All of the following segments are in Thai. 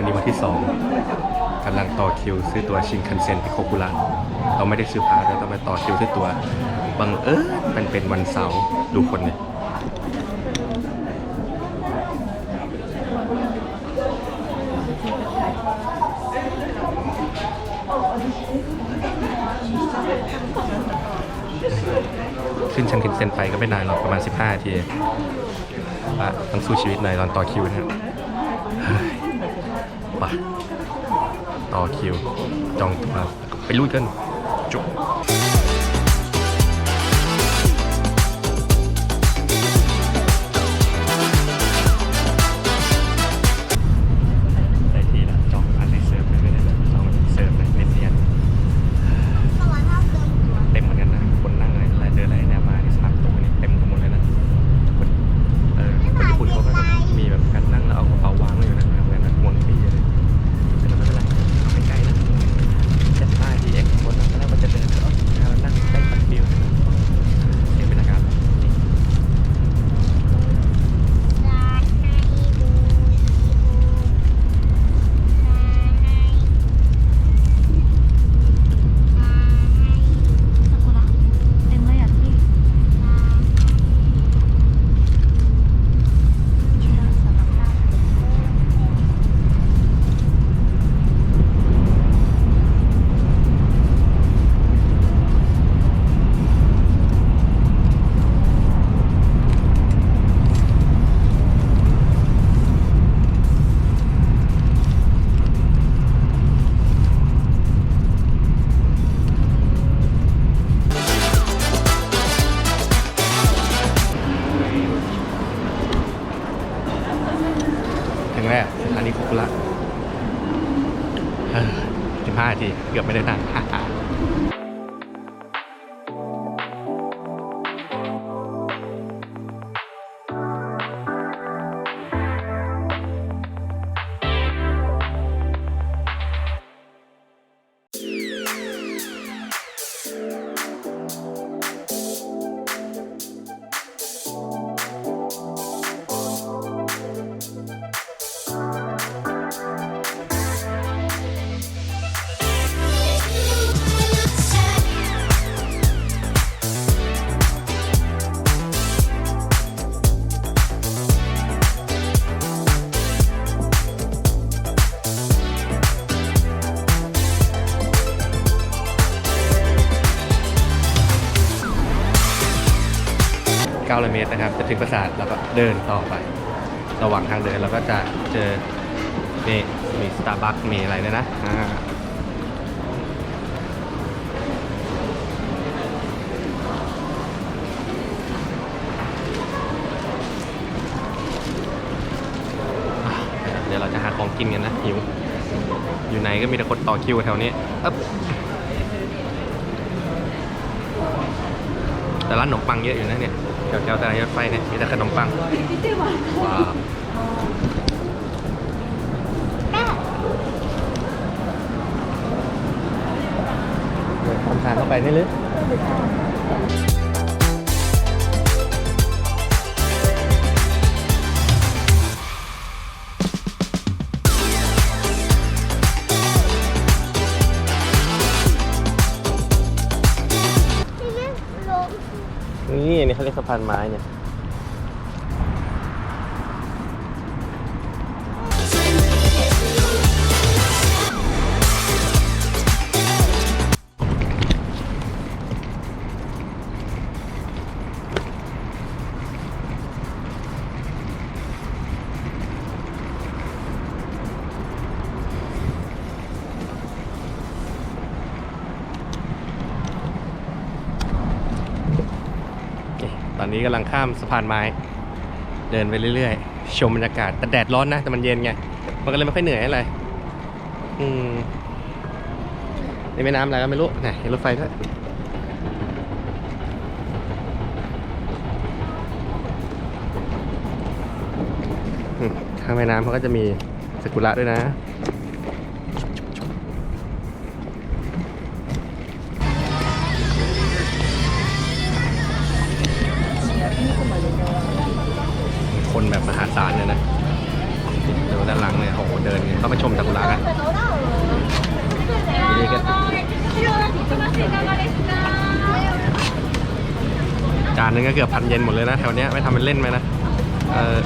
วันนี้วันที่สองกำลังต่อคิวซื้อตัวชินคันเซ็นพิโคกุระเราไม่ได้ซื้อพาเราต้องมาต่อคิวซื้อตัวบังเอิญมันเป็นวันเสาร์ดูคนเนี่ยขึ้นชันคันเซ็นไปก็ไม่นานหรอกประมาณ 15นาทีต้องสู้ชีวิตหน่อยตอนต่อคิวนะครับ ไปต่อคิว จองตัวไปลุยกันจุ๊บ ตรนะครับจะถึงปราสาทแล้วก็เดินต่อไป ระหว่างทางเดินเราก็จะเจอนี่มีสตาร์บัคมีอะไรด้วยนะอ่าอะเดี๋ยวเราจะหาของกินกันนะหิว อยู่ไหนก็มีแต่คนต่อคิวแถวนี้อ๊บแต่ร้านขนมปังเยอะอยู่นะเนี่ย แถวแถวแต่รถไฟเนี่ยมีแต่ขนมปังว้าวเดินทางเข้าไปนี่เลยาเรียกสะพานไม้เนี่ย นี้กำลังข้ามสะพานไม้ เดินไปเรื่อยๆ ชมบรรยากาศ แต่แดดร้อนนะ แต่มันเย็นไง มันก็เลยไม่ค่อยเหนื่อยอะไรอืมนี่แม่น้ำอะไรก็ไม่รู้ไหนเห็นรถไฟด้วยข้างแม่น้ำเขาก็จะมีสกุระด้วยนะ จานนึงก็เกือบพันเยนหมดเลยนะแถวเนี้ยไม่ทำเป็นเล่นไปนะ เออ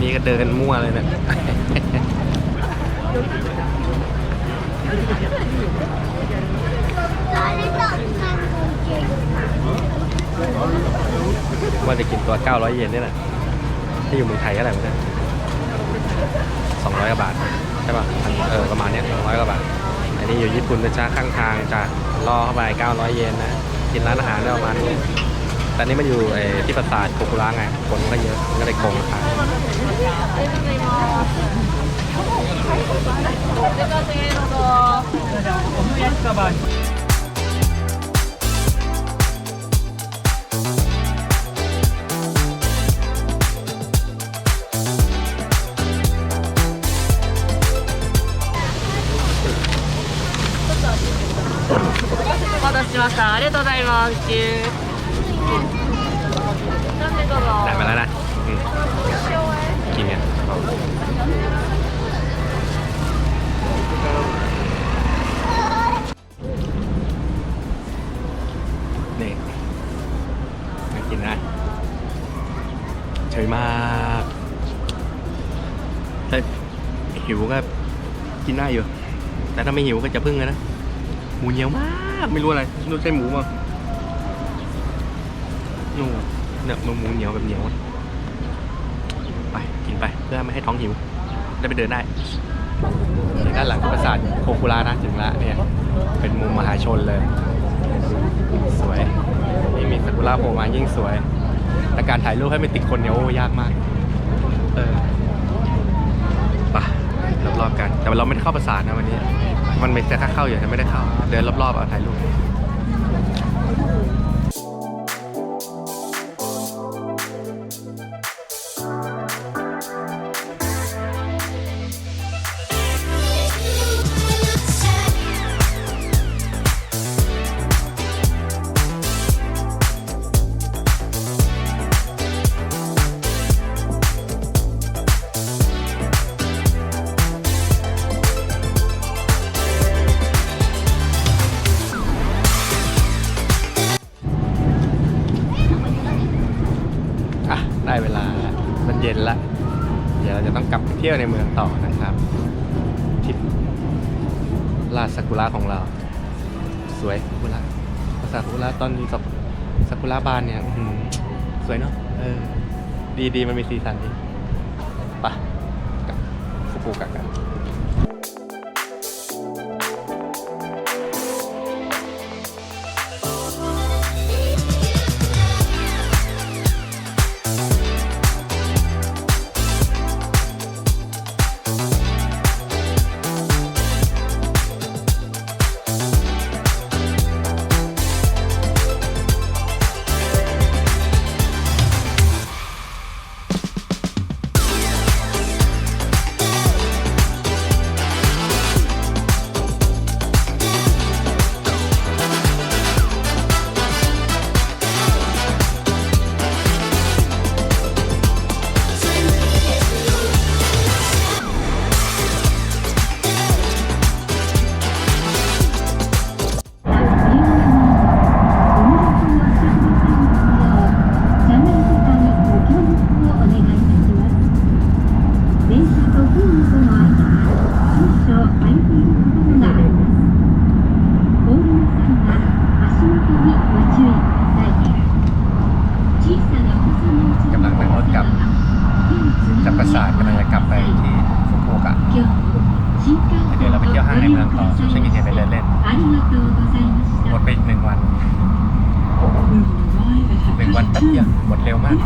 นี่ก็เดินมั่วเลยเนี่ยว่าจะกินตัว 900 เยนนี่แหละที่อยู่เมืองไทยก็แหละมัน200กว่าบาท ใช่ป่ะ เออ ประมาณเนี้ย200กว่าบาท อันนี้อยู่ญี่ปุ่นนะจ๊ะข้างทางจะรอเข้าไป 900 เยนนะ กินร้านอาหารได้ประมาณนี้แต่นี่มันอยู่ที่ปราสาทโคคุระไง คนก็เยอะมันก็เลยโกงราคาおしました。ありがとうございます。チューなんでどうぞ。 ได้มาแล้วนะอืมกินเนี่ยนี่มากินนะเฉยมากแต่หิวก็กินได้อยู่ แต่ถ้าไม่หิวก็จะพึ่งเลยนะ หมูเหนียวมาก ไม่รู้อะไรรู้ใช่หมูมั้งนู่นเนี่ยมันหมูเหนียวแบบเหนียวไปกินไปเพื่อไม่ให้ท้องหิว ได้ไปเดินได้ด้านหลังปราสาทโคคุระนะถึงละเนี่ย เป็นมุมมหาชนเลย สวยนี่มีซากุระโผล่มายิ่งสวย แต่การถ่ายรูปให้ไม่ติดคนเนี่ยโอ้ยากมากเออไปรอบๆกัน แต่เราไม่ได้เข้าปราสาทนะวันนี้ มันไม่แต่ค่าเข้าอยู่แต่ไม่ได้เข้า เดินรอบๆเอาถ่ายรูป เที่ยวในเมืองต่อนะครับทริปลาซากุระของเรา สวยซากุระซากุระตอนนี้กับซากุระบานเนี่ยสวยเนาะเออดีดีมันมีสีสันดีไปะกลับฟุกุกะกัน มดเร็วมาก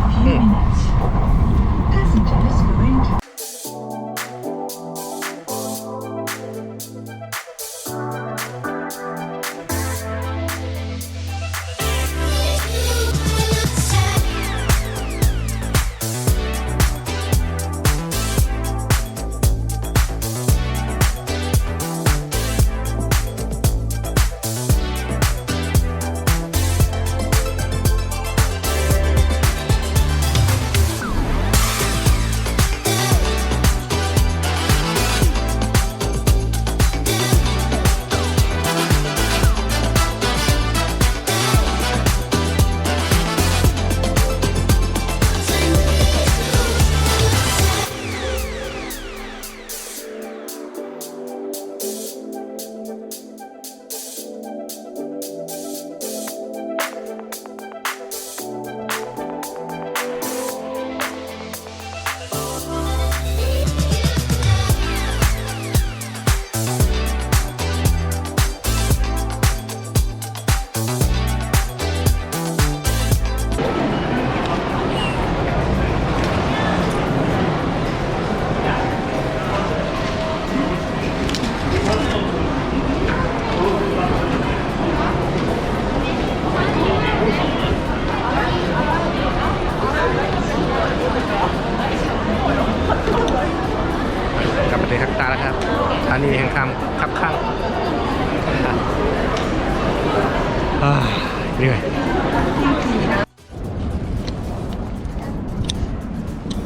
เหนื่อย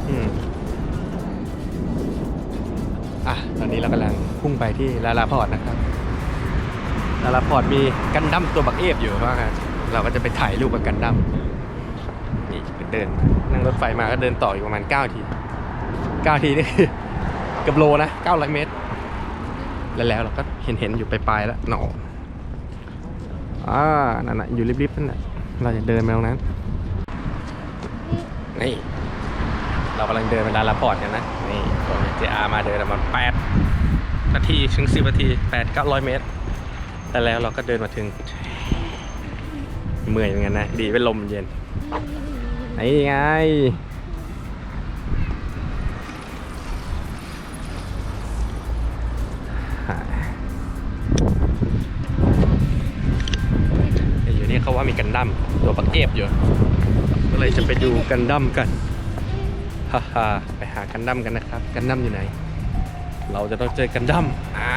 อืมอะ ตอนนี้เรากำลังพุ่งไปที่ลาลาพอร์ตนะครับ ลาลาพอร์ตมีกันดั้มตัวบักเอฟอยู่ว่างั้นเราก็จะไปถ่ายรูปกับกันดั้มนี่เดิน นั่งรถไฟมาก็เดินต่ออีกประมาณ 9 ที 9 ทีนี่คือกับโลนะ900เมตร แล้วแล้วเราก็เห็นเห็นอยู่ปลายๆแล้วหนอ อ่านั่นน่ะอยู่ริบๆนั่นน่ะเราจะเดินไปตรงนั้น นี่ เรากำลังเดินไปลาลาพอร์ตกันนะ นี่ตรงนี้เจอามาเดินประมาณ8นาทีถึง10นาที8 900เมตรแล้วแล้วเราก็เดินมาถึง เมื่อยเหมือนกันนะ ดีเป็นลมเย็น นี่ไง กันดั้มตัวปักเอฟอยู่ก็เลยจะไปดูกันดั้มกันฮ่าฮ่าไปหากันดั้มกันนะครับ กันดั้มอยู่ไหน เราจะต้องเจอกันดั้มอ่า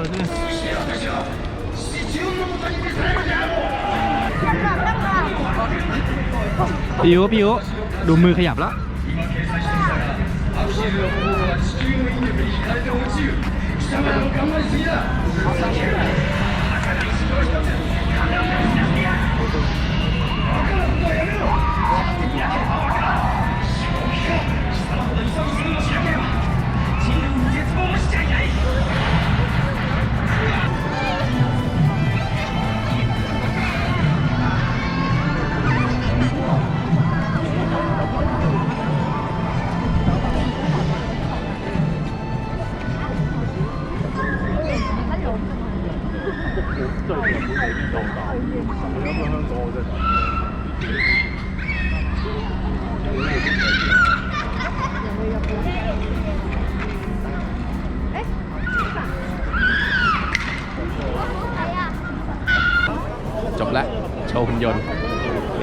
อเนี่ยพี่ยุพี่ยุดูมือขยับแล้ว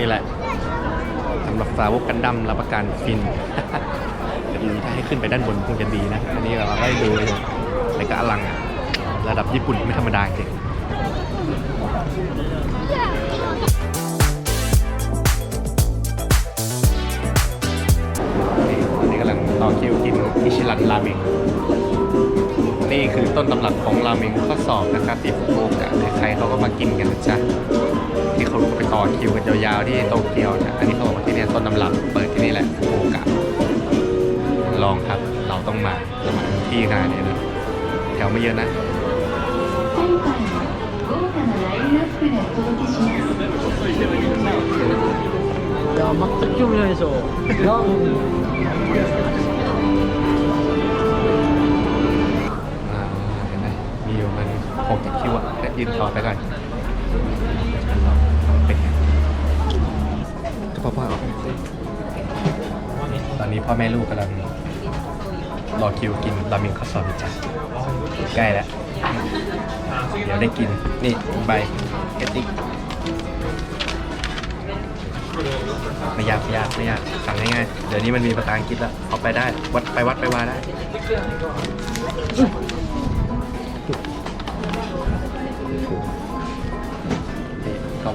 นี่แหละสำหรับสาวกกันดั้มรับประกันฟินแต่ดูถ้าให้ขึ้นไปด้านบนคงจะดีนะ อันนี้เราได้ดูเลยแต่ก็อลังระดับญี่ปุ่นไม่ธรรมดาจริงนี่ตอนนี้กำลังต่อคิวกินมิชลันราเมง นี่คือต้นตำรับของราเมงข้อสอบนะครับที่ฟุกุโอกะใครๆเขาก็มากินกันนะจ๊ะที่เขาไปต่อคิวกันยาวๆที่โตเกียวเนี่ยอันนี้เขาบอกว่าที่เนี่ยต้นตำรับเปิดที่นี่แหละฟุกุโอกะลองครับเราต้องมาเรามาที่ขนาดนี้นะแถวไม่เยอะนะ 今回も豪華なラインナップでお届けします いや全く興味ないでしょ หกจ็ดคิวอะแต่ยืนต่อไปก่อนเป็นไงก็พ่อพ่อออกตอนนี้พ่อแม่ลูกกำลังรอคิวกินราเมงข้าวซอยจ้ะใกล้แล้ว เดี๋ยวได้กิน นี่ใบเกตติ้งไม่ยากไม่ยากไม่ยากสั่งง่ายๆ เดี๋ยวนี้มันมีภาษาอังกฤษแล้วเอาไปได้ วัดไปวัดไปวาได้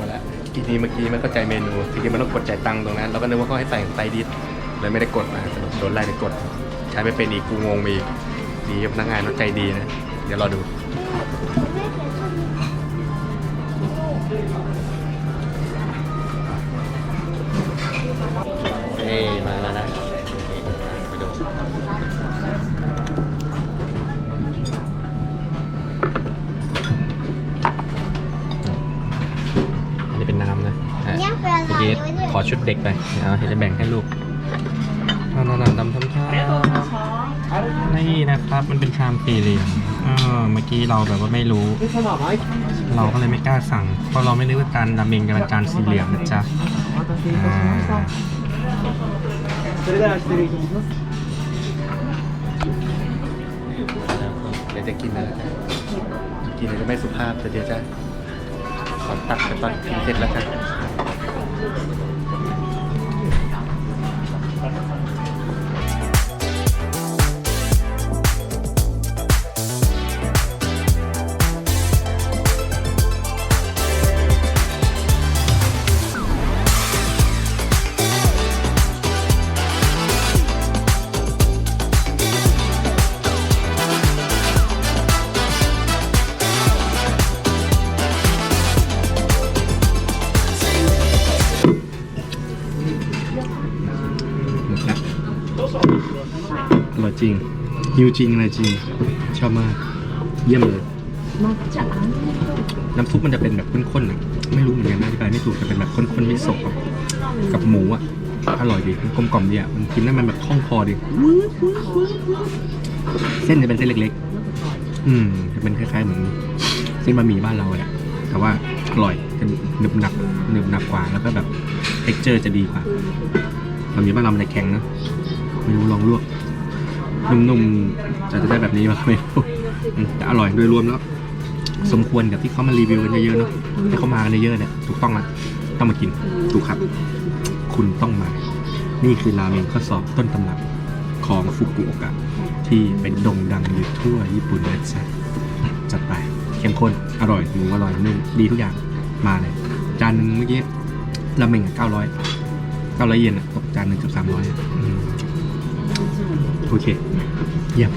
มาแล้วทีนี้เมื่อกี้ไม่เข้าใจเมนูทีนี้มันต้องกดจ่ายตังค์ตรงนั้นเราก็นึกว่าเขาให้ใส่ไตดิสเลยไม่ได้กดมาโดนไล่ไปกด ใช้ไม่เป็นอีกกูงงไปอีกดีพนักงานเขาใจดีนะ เดี๋ยวรอดู อกี้ไว้ด้วยขอชุดเด็กไปเอาเห็นจะแบ่งให้ลูกทำทำทำทำทำทำนี่นะครับ มันเป็นชามสี่เหลี่ยมเออเมื่อกี้เราแบบว่าไม่รู้ เราก็เลยไม่กล้าสั่ง เพราะเราไม่นึกว่าจานราเมงจะเป็นจานสี่เหลี่ยมนะจ๊ะเดี๋ยวจะกินแล้วกินแล้วจะไม่สุภาพแต่เดี๋ยวจะขอตัดไปตอนกินเสร็จแล้วจ้ะ ฮิวจริงอะไรจริง ชอบมาก เยี่ยมเลยน้ำซุปมันจะเป็นแบบข้นๆอะไม่รู้เหมือนกันอธิบายไม่ถูกแต่เป็นแบบข้นๆมิโซะกับกับหมูอะ อร่อยดีมันกลมกล่อมดีอะมันกินแล้วมันแบบคล่องคอดี เส้นจะเป็นเส้นเล็กๆ อืมจะเป็นคล้ายๆเหมือนเส้นบะหมี่บ้านเราแหละ แต่ว่าอร่อยจะหนึบหนับหนึบหนับกว่า แล้วก็แบบเท็กเจอร์จะดีกว่าบะหมี่บ้านเรามันจะแข็งนะไม่รู้ลองลวก นุ่มๆจะจะได้แบบนี้ป่ะไม่รู้แต่อร่อยโดยรวมแล้ว สมควรกับที่เขามารีวิวกันเยอะๆเนาะที่เขามากันเยอะๆเนี่ยถูกต้องละต้องมากินถูกครับ คุณต้องมา นี่คือราเมงข้อสอบต้นตำรับของฟุกุโอกะที่เป็นโด่งดังอยู่ทั่วญี่ปุ่นนะจ๊ะจัดไปเข้มข้นอร่อยหมูอร่อยนุ่มดีทุกอย่างมาเลย จานหนึ่งเมื่อกี้ราเมงอะเก้าร้อยเก้าร้อยเยนอะตกจานหนึ่งเกือบสามร้อย โอเค เยี่ยม